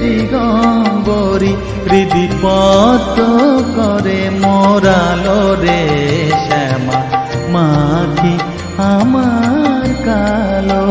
দিগম্বরী হৃদিপত করে মোরালরে শ্যামা মাখি আমার কালো